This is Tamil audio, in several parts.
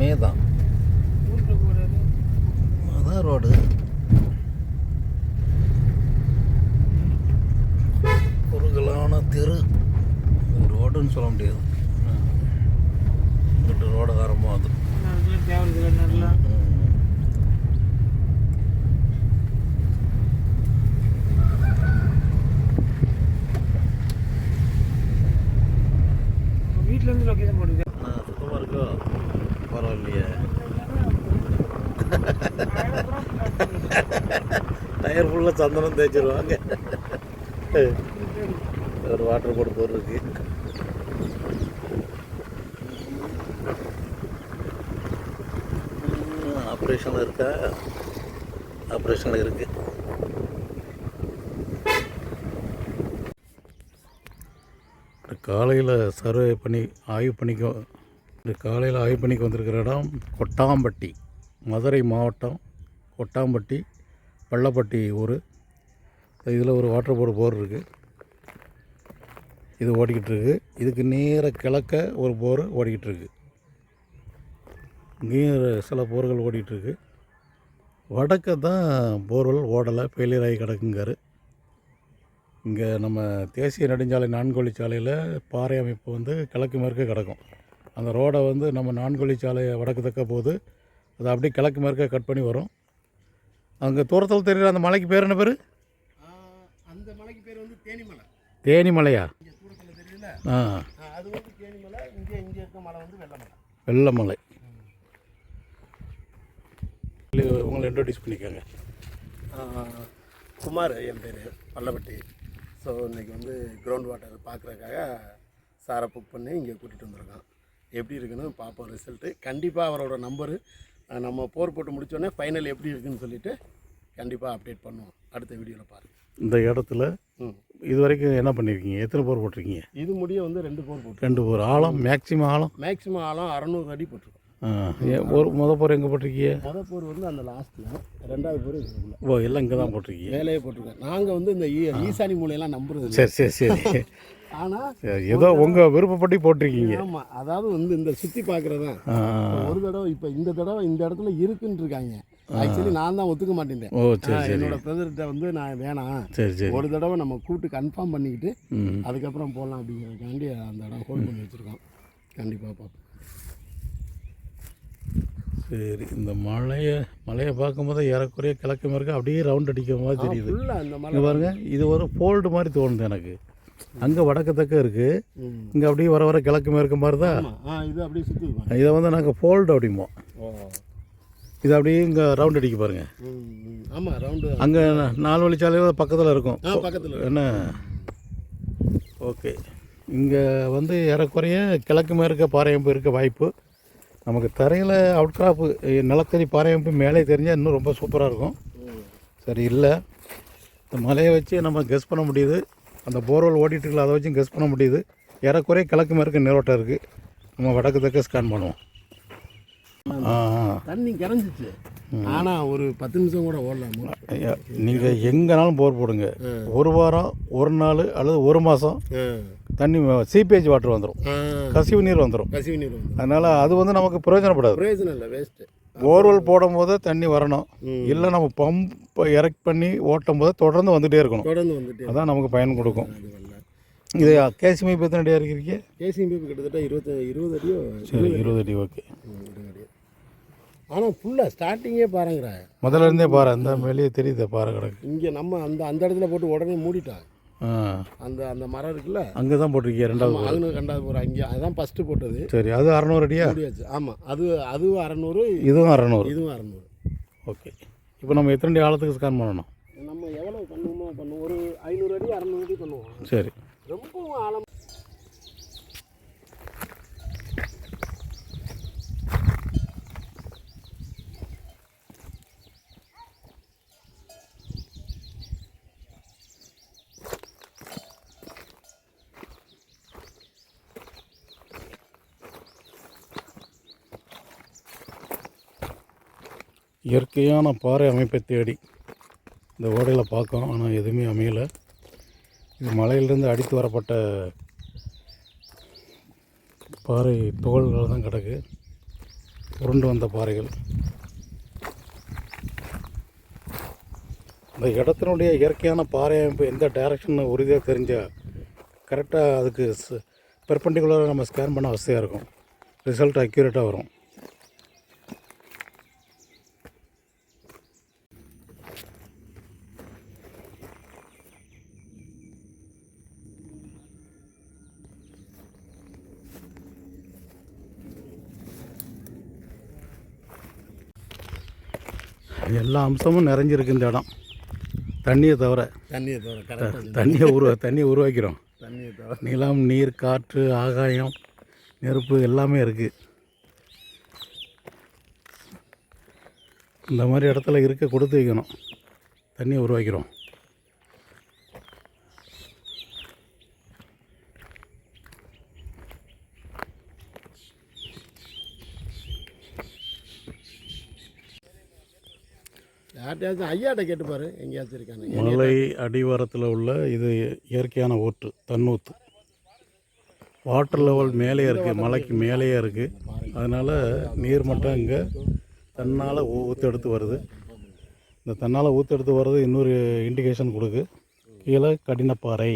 தோட்டம் தோட்டமே தான் பரவாயில்லையே டயர் ஃபுல்லாக சந்தனம் தேய்ச்சிருவாங்க ஒரு வாட்டர் போட்டு போடுறதுக்கு ஆப்ரேஷனில் இருக்கா? ஆப்ரேஷனில் இருக்கு. காலையில் சர்வே பண்ணி ஆய்வு பண்ணிக்க. இன்று காலையில் ஆய்வு பண்ணிக்கு வந்திருக்கிற இடம் கொட்டாம்பட்டி மதுரை மாவட்டம் கொட்டாம்பட்டி பள்ளப்பட்டி ஊர். இதில் ஒரு வாட்டர் போர்டு போர் இருக்குது இது ஓடிக்கிட்டு இருக்குது இதுக்கு நேர கிழக்க ஒரு போர் ஓடிக்கிட்டுருக்கு இங்கேயும் சில போர்கள் ஓடிக்கிட்டு வடக்க தான் போர்வெல் ஓடலை. ஃபெயிலியர் ஆகி கிடக்குங்காரு. இங்கே நம்ம தேசிய நெடுஞ்சாலை நான்குவழிச்சாலையில் பாறை அமைப்பு வந்து கிழக்கு மேற்கே கிடக்கும். அந்த ரோடை வந்து நம்ம நான்குவழிச்சாலையை வடக்கு தக்க போது அது அப்படியே கிழக்கு மேற்கே கட் பண்ணி வரும். அங்கே தூரத்தில் தெரியுற அந்த மலைக்கு பேர் என்ன பேர்? அந்த மலைக்கு பேர் வந்து தேனிமலை. தேனி மலையா இங்கே தூரத்தில் தெரியுதுல ஆ. அது வந்து தேனிமலை இங்கே இங்கே இருக்க மலை வந்து வெள்ளமலை. வெள்ளமலை. உங்களை இன்ட்ரடியூஸ் பண்ணிக்கோங்க. குமார் என் பேர் பள்ளப்பட்டி ஸோ இன்றைக்கி வந்து கிரவுண்ட் வாட்டர் பார்க்குறதுக்காக சாரை புக் பண்ணி இங்கே கூட்டிகிட்டு வந்திருக்கோம். எப்படி இருக்குன்னு பார்ப்போம் ரிசல்ட்டு கண்டிப்பாக அவரோட நம்பரு நம்ம போர் போட்டு முடிச்சோடனே ஃபைனல் எப்படி இருக்குன்னு சொல்லிவிட்டு கண்டிப்பாக அப்டேட் பண்ணுவோம். அடுத்த வீடியோவில் பாருங்கள் இந்த இடத்துல இது வரைக்கும் என்ன பண்ணியிருக்கீங்க எத்தனை போர் போட்டிருக்கீங்க? இது முடிய வந்து ரெண்டு போர் போட்டு ரெண்டு போர். ஆழம் மேக்ஸிமம் ஆழம்? மேக்ஸிமம் ஆழம் அறநூறு அடி போட்டிருக்கோம். ஒரு முத போர் எங்கே போட்டிருக்கீங்க? மொதல் போர் வந்து அந்த லாஸ்ட்டில் ரெண்டாவது போர் இதுக்குள்ள ஓ எல்லாம் இங்கே தான் போட்டிருக்கீங்க. வேலையே போட்டிருக்கோம். நாங்கள் வந்து இந்த ஈசானி மூலையெல்லாம் நம்புறது சரி சரி சரி. ஆனால் ஏதோ உங்கள் விருப்பப்படி போட்டிருக்கீங்க. ஆமாம் அதாவது வந்து இந்த சுற்றி பார்க்குறதான் ஆ, ஒரு தடவை இப்போ இந்த தடவை இந்த இடத்துல இருக்குன்னு இருக்காங்க. ஆக்சுவலி நான் தான் ஒத்துக்க மாட்டேன் ஓ சரி என்னோட பிரதர்கிட்ட வந்து நான் வேணாம். சரி சரி. ஒரு தடவை நம்ம கூப்பிட்டு கன்ஃபார்ம் பண்ணிக்கிட்டு அதுக்கப்புறம் போடலாம் அப்படிங்கிறதுக்காண்டி அந்த இடம் ஹோல்ட் பண்ணி வச்சுருக்கோம். கண்டிப்பாக பார்ப்போம் சரி இந்த மலையை மலையை பார்க்கும்போது ஏறக்குறைய கிழக்கு மேற்கு அப்படியே ரவுண்ட் அடிக்கிற மாதிரி தெரியுது. இங்கே பாருங்க இது ஒரு ஃபோல்டு மாதிரி தோணுது எனக்கு. அங்கே வடக்கு தக்க இருக்குது. இங்கே அப்படியே வர வர கிழக்கு மேற்கு மாதிரி தான். இது அப்படியே சுற்றி இதை வந்து நாங்கள் ஃபோல்டு அப்படிம்போம். இது அப்படியே இங்கே ரவுண்ட் அடிக்க பாருங்க. ம் ம். ஆமாம் ரவுண்டு அங்கே நாலு வழிச்சாலையில் பக்கத்தில் இருக்கும். பக்கத்தில் என்ன? ஓகே. இங்கே வந்து ஏறக்குறைய கிழக்கு மேற்க பாறையமைப்பு இருக்க வாய்ப்பு. நமக்கு தரையில் அவுட் கிராப்பு நிலத்தடி பாறையமைப்பு மேலே தெரிஞ்சால் இன்னும் ரொம்ப சூப்பராக இருக்கும். சரி இல்லை. இந்த மலையை வச்சு நம்ம கெஸ் பண்ண முடியுது. அந்த போர்வெல் ஓடிட்டு இருக்கல அதை வச்சு கெஸ் பண்ண முடியுது. ஏறக்குறைய கிழக்கு மேற்கு நீரோட்டம் இருக்குது நம்ம வடக்கு தக்க ஸ்கேன் பண்ணுவோம். தண்ணி கரைஞ்சிச்சு. ஆனால் ஒரு பத்து நிமிஷம் கூட ஓடலாம் நீங்கள் எங்கேனாலும் போர் போடுங்க. ஒரு வாரம் ஒரு நாள் அல்லது ஒரு மாதம் தண்ணி சீப்பேஜ் வாட்டர் வந்துடும் கசிவு நீர் வந்துடும் கசிவு நீர் அதனால் அது வந்து நமக்கு பிரயோஜனப்படாது. பிரயோஜனம் இல்லை வேஸ்ட்டு போர்வெல் போடும் போது தண்ணி வரணும். இல்லை நம்ம பம்ப் எரெக்ட் பண்ணி ஓட்டும் போது தொடர்ந்து வந்துகிட்டே இருக்கணும். தொடர்ந்து வந்துட்டு அதான் நமக்கு பயன் கொடுக்கும். இது கேசிமை எத்தனை அடியாக இருக்கிறீங்க கேசிங் பேப்பர் கிட்டத்தட்ட இருபத்தி இருபது அடியோ சரி இருபது அடி ஓகே. அடி. ஆனால் ஃபுல்லாக ஸ்டார்டிங்கே பாருங்கிறா முதல்ல இருந்தே பாரு அந்த மேலேயே தெரியுது பாறை கிடக்கு. இங்கே நம்ம அந்த அந்த இடத்துல போட்டு உடனே மூடிட்டாங்க அந்த அந்த மரம் இருக்குல்ல? அங்கே தான் போட்டிருக்கீங்க ரெண்டாவது. அதுன்னு ரெண்டாவது போகிற அங்கே அதுதான் ஃபஸ்ட்டு போட்டது. சரி அது அறநூறு அடியா? மூடியாச்சு. ஆமாம் அது அதுவும் அறநூறு. இதுவும் அறநூறு. இதுவும் அறநூறு. ஓகே. இப்போ நம்ம எத்தனை ஆழத்துக்கு ஸ்கேன் பண்ணணும்? நம்ம எவ்வளோ பண்ணுவோமோ பண்ணுவோம். ஒரு ஐநூறு அடி அறநூறு அடி பண்ணுவோம். சரி. ரொம்பவும் ஆழம் இயற்கையான பாறை அமைப்பை தேடி இந்த ஓடையில் பார்க்கோம் ஆனால் எதுவுமே அமையலை. இது மலையிலிருந்து அடித்து வரப்பட்ட பாறை துகள்கள் தான் கிடக்கு. உருண்டு வந்த பாறைகள். அந்த இடத்தினுடைய இயற்கையான பாறை அமைப்பு எந்த டைரக்ஷன் உறுதியாக தெரிஞ்சால் கரெக்டாக அதுக்கு பெர்பண்டிகுலராக நம்ம ஸ்கேன் பண்ண வசதியாக இருக்கும். ரிசல்ட் அக்யூரேட்டாக வரும். எல்லா அம்சமும் நிறைஞ்சிருக்கு இந்த இடம். தண்ணியை தவிர. தண்ணியை தவிர தண்ணியை உருவா தண்ணியை உருவாக்கிறோம். தண்ணியை தவிர. நிலம் நீர் காற்று ஆகாயம் நெருப்பு எல்லாமே இருக்குது இந்த மாதிரி இடத்துல இருக்க கொடுத்து வைக்கணும். தண்ணியை உருவாக்கிறோம். யார்கிட்டயாச்சும் ஐயாட்ட கேட்டுப்பாரு எங்கேயாச்சும் இருக்காங்க மலை அடிவாரத்தில் உள்ள இது இயற்கையான ஊற்று தன்னூத்து. வாட்டர் லெவல் மேலே இருக்குது மலைக்கு மேலேயே இருக்குது அதனால் நீர் மட்டும் இங்கே தன்னால் ஊற்றெடுத்து வருது. இந்த தன்னால் ஊற்றெடுத்து வர்றது இன்னொரு இண்டிகேஷன் கொடுக்கு. கீழே கடினப்பாறை.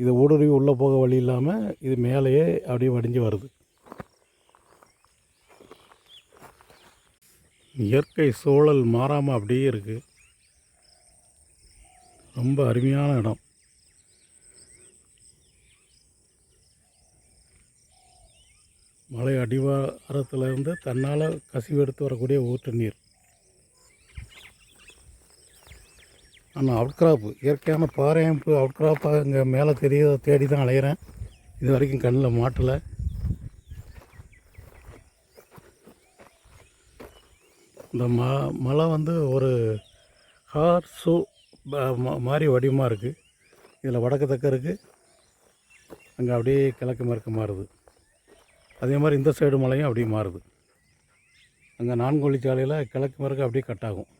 இது ஊடுருவி உள்ளே போக வழி இல்லாமல் இது மேலேயே அப்படியே வடிஞ்சு வருது. இயற்கை சூழல் மாறாமல் அப்படியே இருக்குது ரொம்ப அருமையான இடம். மலை அடிவாரத்துலேருந்து தன்னால் கசிவு எடுத்து வரக்கூடிய ஊற்று நீர். ஆனால் அவுட்கிராப்பு இயற்கையான பாறை அமைப்பு அவுட்கிராப்பாக இங்கே மேலே தெரிய தேடி தான் அலையிறேன். இது வரைக்கும் கண்ணில் மாட்டலை. இந்த ம மலை வந்து ஒரு ஹார் ஹார்ஸு மாதிரி வடிவமாக இருக்குது இதில் வடக்கு தக்க இருக்குது அங்கே அப்படியே கிழக்கு மேற்கு மாறுது. அதே மாதிரி இந்த சைடு மலையும் அப்படியே மாறுது. அங்கே நான்கோழி சாலையில் கிழக்கு மேற்கு அப்படியே கட் ஆகும்.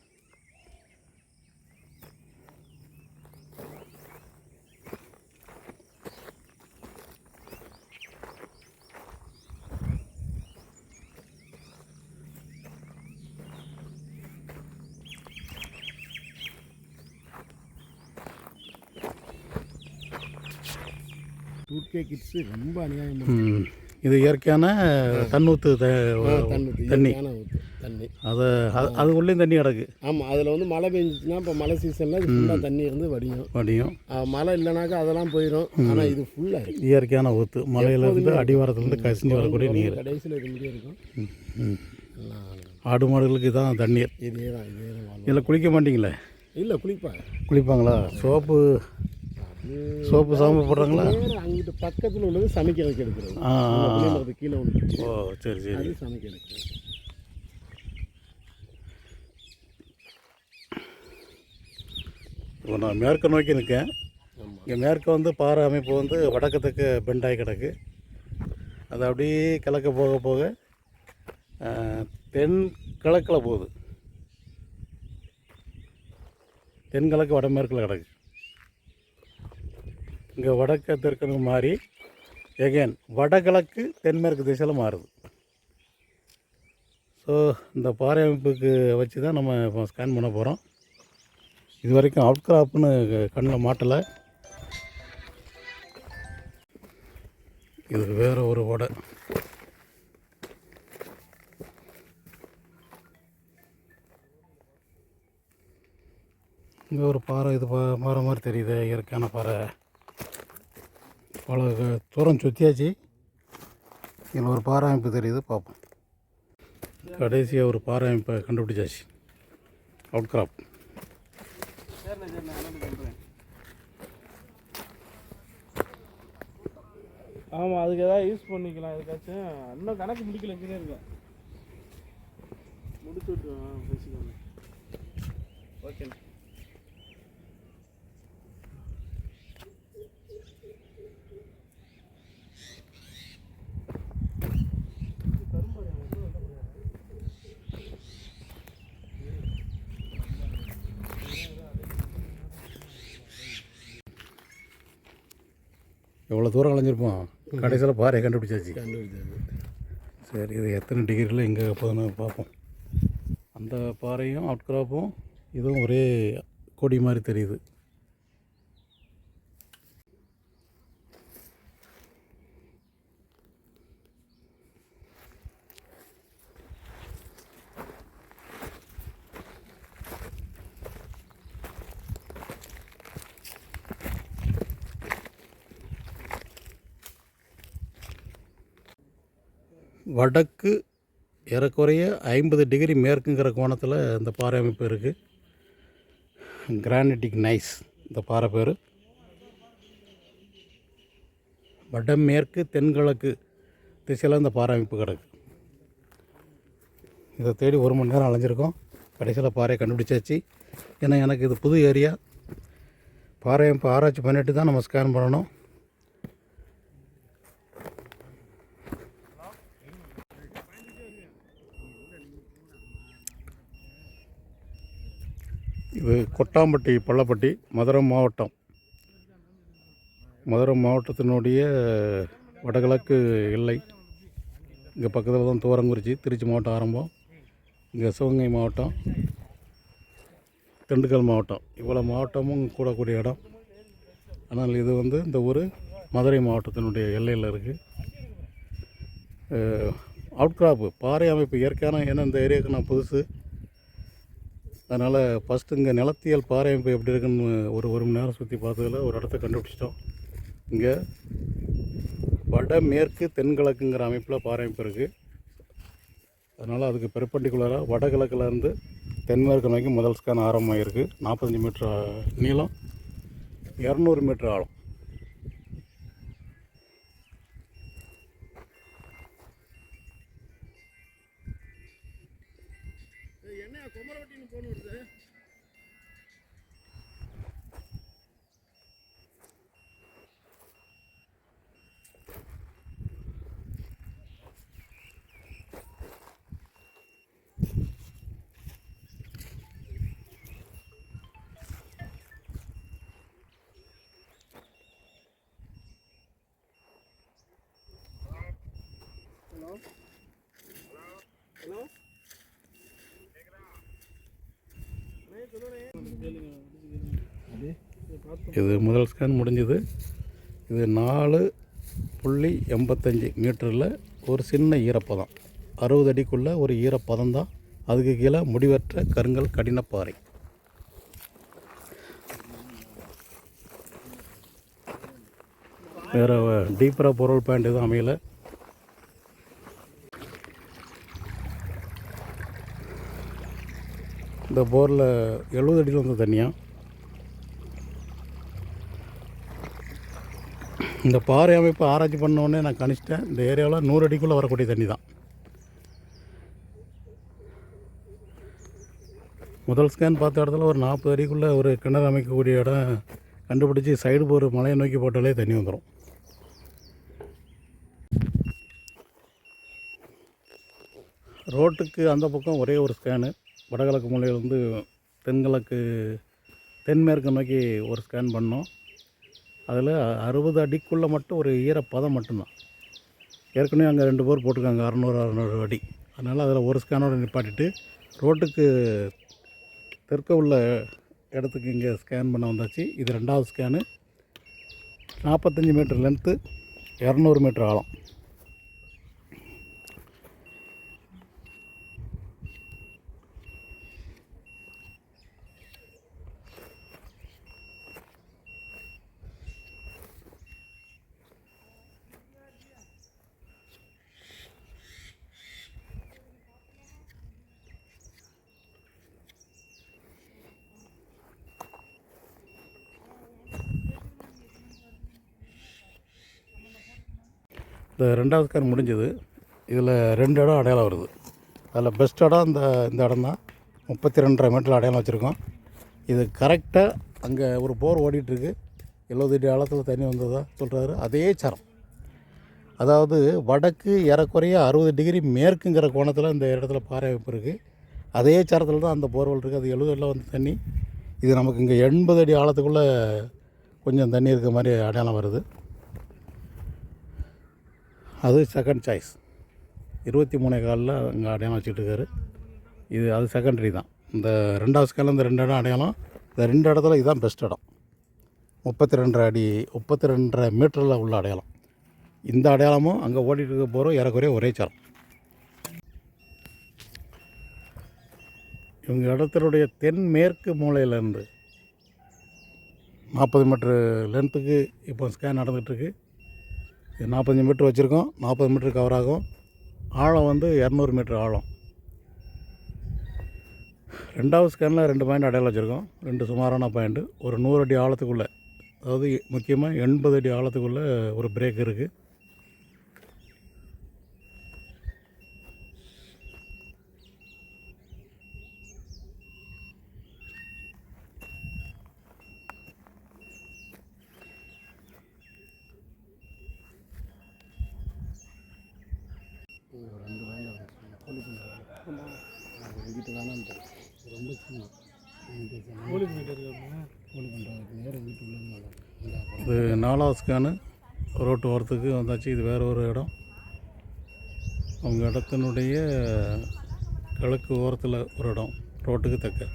டூ கே கிட்ஸு ரொம்ப அநியாயம். இது இயற்கையான தன்னூத்து த தண்ணி. தண்ணி. அதை அது அதுக்குள்ளேயும் தண்ணி கிடக்கு. ஆமாம் அதில் வந்து மழை பெஞ்சிச்சுன்னா இப்போ மழை சீசனில் இது ஃபுல்லாக தண்ணி இருந்து வடியும். வடியும். மழை இல்லைனாக்கா அதெல்லாம் போயிடும் ஆனால் இது ஃபுல்லாக இயற்கையான ஊத்து. மலையிலேருந்து அடிவாரத்துலேருந்து கசிஞ்சு வரக்கூடிய நீர். கடைசியில் இது இருக்கும். ஆடு மாடுகளுக்கு தான் தண்ணீர். இதே தான் இதே தான் இதில் குளிக்க மாட்டீங்களே? இல்லை குளிப்பா குளிப்பாங்களா? சோப்பு சோப்பு சாம்பு போடுறாங்களா? அங்கிட்டு பக்கத்தில் உள்ளது சமைக்கிறதுக்கு எடுக்கிறது. அது கீழே ஒன்று ஓ சரி சரி. அது சமைக்க எடுக்கிறது இப்போ நான் மேற்க நோக்கி நிற்கேன். இங்கே மேற்க வந்து பாறை அமைப்பு வந்து வடக்கத்துக்கு பெண்டாகி கிடக்கு. அது அப்படியே கிழக்க போக போக தென் கிழக்கில் போகுது. தென்கிழக்கு வடமேற்கில் கிடக்கு. இங்கே வடக்க தெற்கு மாறி எகேன் வடகிழக்கு தென்மேற்கு திசையில் மாறுது. ஸோ இந்த பாறை அமைப்புக்கு வச்சு தான் நம்ம இப்போ ஸ்கேன் பண்ண போகிறோம் இது வரைக்கும் அவுட் கிராப்னு கண்ணில் மாட்டலை. இது வேறு ஒரு வடை. இங்கே ஒரு பாறை இது பா பாறை மாதிரி தெரியுது இயற்கையான பாறை. பல தூரம் சுற்றியாச்சு இதில் ஒரு பாறை அமைப்பு தெரியுது பார்ப்போம். கடைசியாக ஒரு பாறை அமைப்பை கண்டுபிடிச்சாச்சு. அவுட் கிராப் ஆமாம் அதுக்கு ஏதாவது யூஸ் பண்ணிக்கலாம் எதுக்காச்சும். இன்னும் கணக்கு முடிக்கல இங்கே இருக்கேன் முடிச்சு விட்டு ஆ, பேசிக்கோங்க எவ்வளோ தூரம் அலைஞ்சிருப்போம் கடைசியில் பாறையை கண்டுபிடிச்சாச்சு. சரி இது எத்தனை டிகிரியில் எங்கே போகுதுன்னு பார்ப்போம். அந்த பாறையும் அவுட்கிராப்பும் இதுவும் ஒரே கொடி மாதிரி தெரியுது. வடக்கு ஏறக்குறைய ஐம்பது டிகிரி மேற்குங்கிற கோணத்தில் இந்த பாறை அமைப்பு இருக்குது கிரானைட்டிக் நைஸ் இந்த பாறை பேர். வடமேற்கு தென்கிழக்கு திசையில் இந்த பாறை அமைப்பு கிடக்கு. இதை தேடி ஒரு மணி நேரம் அலைஞ்சிருக்கோம். கடைசியில் பாறையை கண்டுபிடிச்சாச்சு. ஏன்னா எனக்கு இது புது ஏரியா. பாறை அமைப்பு ஆராய்ச்சி பண்ணிட்டு தான் நம்ம ஸ்கேன் பண்ணணும். இது கொட்டாம்பட்டி பள்ளப்பட்டி மதுரை மாவட்டம். மதுரை மாவட்டத்தினுடைய வடகிழக்கு எல்லை. இங்கே பக்கத்தில் தான் தூரங்குறிச்சி திருச்சி மாவட்டம் ஆரம்பம். இங்கே சிவகங்கை மாவட்டம் திண்டுக்கல் மாவட்டம். இவ்வளோ மாவட்டமும் கூடக்கூடிய இடம். ஆனால் இது வந்து இந்த ஊர் மதுரை மாவட்டத்தினுடைய எல்லையில் இருக்குது அவுட்கிராப்பு பாறை அமைப்பு இயற்கையான ஏன்னா இந்த ஏரியாவுக்கு நான் புதுசு. அதனால் ஃபஸ்ட்டு இங்கே நிலத்தியல் பாறை அமைப்பு எப்படி இருக்குன்னு ஒரு ஒரு மணி நேரம் சுற்றி பார்த்ததில் ஒரு இடத்த கண்டுபிடிச்சிட்டோம். இங்கே வடமேற்கு தென்கிழக்குங்கிற அமைப்பில் பாறை அமைப்பு இருக்குது அதனால் அதுக்கு பெர்பண்டிகுலராக வடகிழக்குலேருந்து தென்மேற்கு நோக்கி முதல் ஸ்கேன் ஆரம்பமாகிருக்கு நாற்பத்தஞ்சு மீட்டர் நீளம் இரநூறு மீட்டர் ஆழம். இது முதல் ஸ்கேன் முடிஞ்சது. இது நாலு புள்ளி எண்பத்தஞ்சு மீட்டரில் ஒரு சின்ன ஈரப்பதம். அறுபது அடிக்குள்ளே ஒரு ஈரப்பதம் தான். அதுக்கு கீழே முடிவற்ற கருங்கல் கடினப்பாறை. வேறு டீப்பராக பொருள் பேண்ட் எதுவும் அமையலை. இந்த போரில் எழுபது அடியில் வந்து தண்ணியாக இந்த பாறை அமைப்பு ஆராய்ச்சி பண்ணோடனே நான் கணிச்சிட்டேன். இந்த ஏரியாவில் நூறு அடிக்குள்ளே வரக்கூடிய தண்ணி தான். முதல் ஸ்கேன் பார்த்த இடத்துல ஒரு நாற்பது அடிக்குள்ளே ஒரு கிணறு அமைக்கக்கூடிய இடம் கண்டுபிடிச்சி சைடு போகிற மலையை நோக்கி போட்டாலே தண்ணி வந்துடும் ரோட்டுக்கு அந்த பக்கம் ஒரே ஒரு ஸ்கேனு வடகிழக்கு மூலையிலேருந்து தென்கிழக்கு தென்மேற்கு நோக்கி ஒரு ஸ்கேன் பண்ணோம். அதில் அறுபது அடிக்குள்ளே மட்டும் ஒரு ஈரப்பதம் மட்டும்தான். ஏற்கனவே அங்கே ரெண்டு பேர் போட்டிருக்காங்க அறநூறு அறநூறு அடி. அதனால் அதில் ஒரு ஸ்கேனோட நிப்பாட்டிட்டு ரோட்டுக்கு தெற்க உள்ள இடத்துக்கு இங்கே ஸ்கேன் பண்ண வந்தாச்சு. இது ரெண்டாவது ஸ்கேனு. நாற்பத்தஞ்சு மீட்டர் லென்த்து இரநூறு மீட்டர் ஆழம். இந்த ரெண்டாவது கார் முடிஞ்சது. இதில் ரெண்டு இடம் அடையாளம் வருது. அதில் பெஸ்ட் இடம் இந்த இந்த இடம் தான். முப்பத்தி ரெண்டரை மீட்டர் அடையாளம் வச்சுருக்கோம். இது கரெக்டாக அங்கே ஒரு போர் ஓடிட்டுருக்கு. எழுபது அடி ஆழத்தில் தண்ணி வந்ததா சொல்கிறாரு அதே சரம். அதாவது வடக்கு ஏறக்குறைய அறுபது டிகிரி மேற்குங்கிற கோணத்தில் இந்த இடத்துல பாறை அமைப்பு இருக்குது அதே சரத்தில் தான் அந்த போர்வெல் இருக்குது அது எழுபது அடியில் வந்து தண்ணி. இது நமக்கு இங்கே எண்பது அடி ஆழத்துக்குள்ளே கொஞ்சம் தண்ணி இருக்க மாதிரி அடையாளம் வருது. அது செகண்ட் சாய்ஸ் இருபத்தி மூணே காலில் அங்கே அடையாளம் வச்சுட்டு இருக்காரு இது அது செகண்டரி தான். இந்த ரெண்டாவது ஸ்கேலில் இந்த ரெண்டு இடம் அடையாளம் இந்த ரெண்டு இடத்துல இதுதான் பெஸ்ட் இடம். முப்பத்தி ரெண்டரை அடி முப்பத்தி ரெண்டரை மீட்டரில் உள்ள அடையாளம். இந்த அடையாளமும் அங்கே ஓடிட்டு இருக்க போகிறோம் ஏறக்குறைய ஒரே சரம் இவங்க இடத்தினுடைய தென்மேற்கு மூலையிலேருந்து நாற்பது மீட்ரு லென்த்துக்கு இப்போ ஸ்கேன் நடந்துகிட்ருக்கு நாற்பத்தஞ்சு மீட்ரு வச்சுருக்கோம். நாற்பது மீட்ரு கவர் ஆகும். ஆழம் வந்து இரநூறு மீட்ரு ஆழம். ரெண்டாவது ஸ்கேனில் ரெண்டு பாயிண்ட் அடையாளம் வச்சுருக்கோம். ரெண்டு சுமாரான பாயிண்ட்டு ஒரு நூறு அடி ஆழத்துக்குள்ளே அதாவது முக்கியமாக எண்பது அடி ஆழத்துக்குள்ளே ஒரு பிரேக் இருக்குது ரெண்டு வேண்டாம் கோழி பண்ணுறாங்க எங்கிட்ட வேணான்ட்டு. ரொம்ப சின்ன. பண்ணிட்டு கோழி பண்ணுறதுக்கு நேரம் வீட்டுக்குள்ளே இது நாலாவது ஸ்கேனு. ரோட்டு ஓரத்துக்கு வந்தாச்சு. இது வேறு ஒரு இடம். அவங்க இடத்தினுடைய கிழக்கு ஓரத்தில் ஒரு இடம். ரோட்டுக்கு தெற்க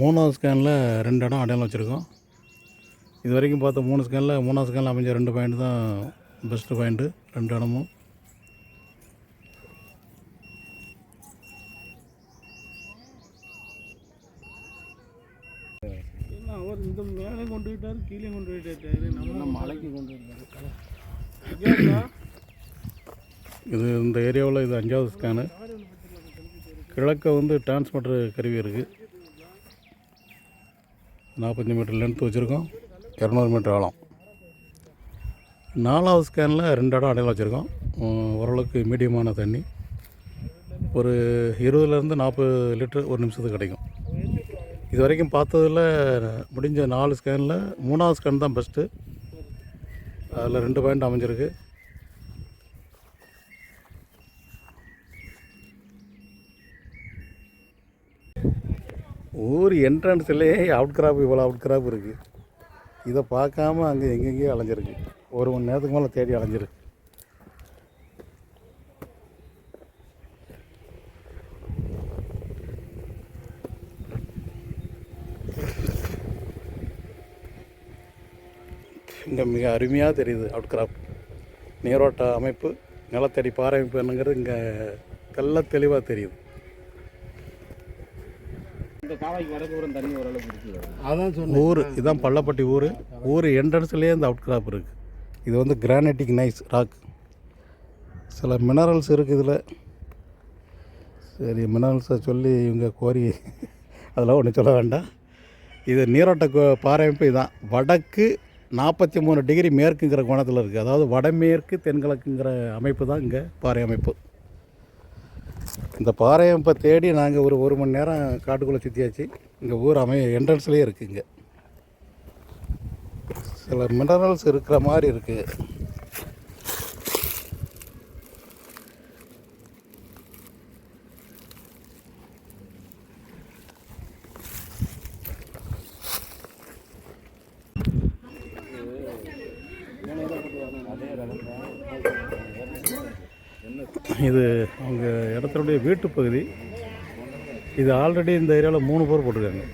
மூணாவது ஸ்கேனில் ரெண்டு இடம் அடையாளம் வச்சுருக்கோம். இது வரைக்கும் பார்த்த மூணு ஸ்கேனில் மூணாவது ஸ்கேனில் அமைஞ்ச ரெண்டு பாயிண்ட் தான் பெஸ்ட்டு பாயிண்ட்டு ரெண்டு இடமும். அவர் இந்த மேலே கொண்டு போயிட்டாரு கீழே கொண்டு போயிட்டாரு. நம்ம மலைக்கு கொண்டு இது இந்த ஏரியாவில் இது அஞ்சாவது ஸ்கேனு கிழக்க வந்து டிரான்ஸ்மிட்டர் கருவி இருக்குது நாற்பத்தஞ்சு மீட்டர் லென்த் வச்சுருக்கோம். இரநூறு மீட்டர் ஆழம். நாலாவது ஸ்கேனில் ரெண்டு இடம் அடையாளம் வச்சுருக்கோம். ஓரளவுக்கு மீடியமான தண்ணி. ஒரு இருபதுலேருந்து நாற்பது லிட்டர் ஒரு நிமிஷத்துக்கு கிடைக்கும். இது வரைக்கும் பார்த்ததில் முடிஞ்ச நாலு ஸ்கேனில் மூணாவது ஸ்கேன் தான் பெஸ்ட்டு அதில் ரெண்டு பாயிண்ட் அமைஞ்சிருக்கு. ஊர் என்ட்ரன்ஸ்லேயே அவுட் கிராப் இவ்வளோ அவுட் கிராப் இருக்குது இதை பார்க்காம அங்கே எங்கெங்கேயோ அலைஞ்சிருக்கு. ஒரு மணி நேரத்துக்கு மேலே தேடி அலைஞ்சிருக்கு. இங்கே மிக அருமையாக தெரியுது அவுட் கிராப் நீரோட்ட அமைப்பு நிலத்தடி பாறை அமைப்பு என்னங்கிறது இங்கே தெல்ல தெளிவாக தெரியுது இந்த காவாய்க்கு வடக்கு தண்ணி ஓரளவுக்கு இருக்குது அதான் சொன்னேன் ஊர் இதான் பள்ளப்பட்டி ஊர். ஊர் என்ட்ரன்ஸ்லேயே இந்த அவுட் கிராப் இருக்குது இது வந்து கிரானைட்டிக் நைஸ் ராக் சில மினரல்ஸ் இருக்குது இதில். சரி மினரல்ஸை சொல்லி இவங்க கோரி அதெல்லாம் ஒன்றும் சொல்ல வேண்டாம். இது நீரோட்ட கோ- பாறை அமைப்பு இதான் வடக்கு நாற்பத்தி மூணு டிகிரி மேற்குங்கிற கோணத்தில் இருக்குது அதாவது வடமேற்கு தென்கிழக்குங்கிற அமைப்பு தான் இங்கே பாறை அமைப்பு இந்த பாறையை இப்போ தேடி நாங்கள் ஒரு ஒரு மணி நேரம் காட்டுக்குள்ளே சுற்றியாச்சு இங்கே ஊர் அமைய என்ட்ரன்ஸ்லேயே இருக்குது இங்கே. சில மினரல்ஸ் இருக்கிற மாதிரி இருக்குது இது அவங்க இடத்துடைய வீட்டு பகுதி. இது ஆல்ரெடி இந்த ஏரியாவில் மூணு போர் போட்டிருக்காங்க.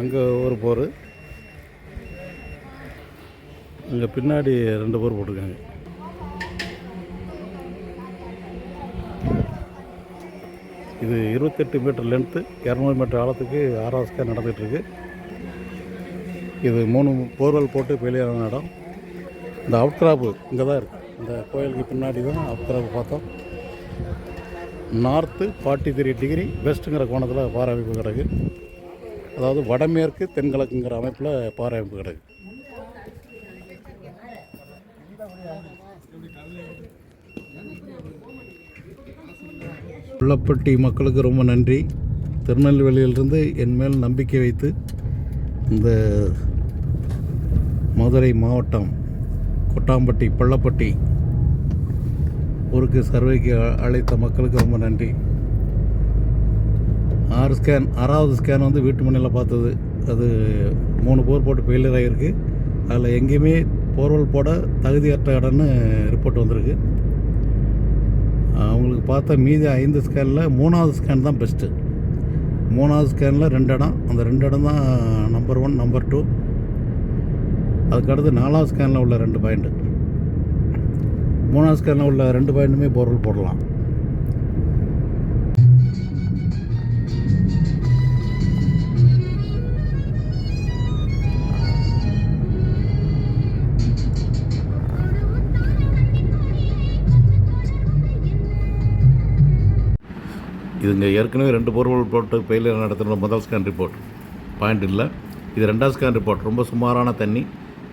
அங்கே ஒரு போர். இங்கே பின்னாடி ரெண்டு போர் போட்டிருக்காங்க. இது இருபத்தெட்டு மீட்டர் லென்த்து இரநூறு மீட்டர் ஆழத்துக்கு ஆறாவது நடந்துகிட்ருக்கு. நடந்துகிட்டு இது மூணு போர்வெல் போட்டு வெளியான இடம். இந்த அவுட் கிராப்பு இங்கே தான் இருக்குது இந்த கோயிலுக்கு பின்னாடி தான் அவுட் பார்த்தோம். நார்த்து ஃபார்ட்டி த்ரீ டிகிரி வெஸ்ட்டுங்கிற கோணத்தில் பாறை அமைப்பு கிடக்கு. அதாவது வடமேற்கு தென்கிழக்குங்கிற அமைப்பில் பாறை அமைப்பு கிடக்கு. புள்ளப்பட்டி மக்களுக்கு ரொம்ப நன்றி. திருநெல்வேலியிலிருந்து என் மேல் நம்பிக்கை வைத்து இந்த மதுரை மாவட்டம் கொட்டாம்பட்டி பள்ளப்பட்டி ஊருக்கு சர்வேக்கு அழைத்த மக்களுக்கு ரொம்ப நன்றி. ஆறு ஸ்கேன் ஆறாவது ஸ்கேன் வந்து வீட்டு மனையில் பார்த்தது. அது மூணு போர் போட்டு ஃபெயிலியர் ஆகிருக்கு அதில் எங்கேயுமே போர்வெல் போட தகுதியற்ற இடம்னு ரிப்போர்ட் வந்திருக்கு. அவங்களுக்கு பார்த்தா மீதி ஐந்து ஸ்கேனில் மூணாவது ஸ்கேன் தான் பெஸ்ட்டு மூணாவது ஸ்கேனில் ரெண்டு இடம். அந்த ரெண்டு இடம் தான் நம்பர் ஒன் நம்பர் டூ அதுக்கடுத்து நாலாவது ஸ்கேனில் உள்ள ரெண்டு பாயிண்ட்டு மூணாவது ஸ்கேனில் உள்ள ரெண்டு பாயிண்ட்டுமே போர்வெல் போடலாம். இதுங்க ஏற்கனவே ரெண்டு போர்வெல் போட்டு ஃபெயிலியர் நடத்துகிற முதல் ஸ்கேன் ரிப்போர்ட் பாயிண்ட் இல்லை. இது ரெண்டாவது ஸ்கேன் ரிப்போர்ட் ரொம்ப சுமாரான தண்ணி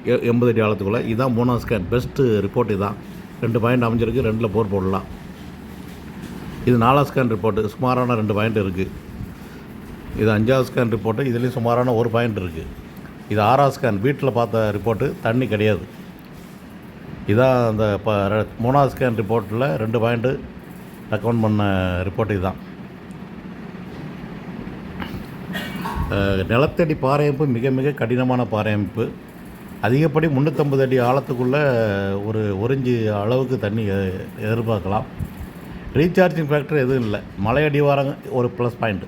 எ- எண்பது அடி ஆழத்துக்குள்ளே. இதுதான் மூணாவது ஸ்கேன் பெஸ்ட்டு ரிப்போர்ட் இதுதான் ரெண்டு பாயிண்ட் அமைஞ்சிருக்கு ரெண்டில் போர் போடலாம். இது நாலாவது ஸ்கேன் ரிப்போர்ட்டு சுமாரான ரெண்டு பாயிண்ட் இருக்குது இது அஞ்சாவது ஸ்கேன் ரிப்போர்ட்டு இதுலேயும் சுமாரான ஒரு பாயிண்ட் இருக்குது இது ஆறாவது ஸ்கேன் வீட்டில் பார்த்த ரிப்போர்ட்டு தண்ணி கிடையாது. இதான் அந்த இப்போ ரெ- மூணாவது ஸ்கேன் ரிப்போர்ட்டில் ரெண்டு பாயிண்ட்டு ரெக்கமெண்ட் பண்ண ரிப்போர்ட் இதுதான். நிலத்தடி பாறையமைப்பு மிக மிக கடினமான பாறையமைப்பு. அதிகப்படி முந்நூற்றம்பது அடி ஆழத்துக்குள்ளே ஒரு ஒரிஞ்சு அளவுக்கு தண்ணி எதிர்பார்க்கலாம். ரீசார்ஜிங் ஃபேக்டர் எதுவும் இல்லை. மலை அடிவாரம் ஒரு ப்ளஸ் பாயிண்ட்டு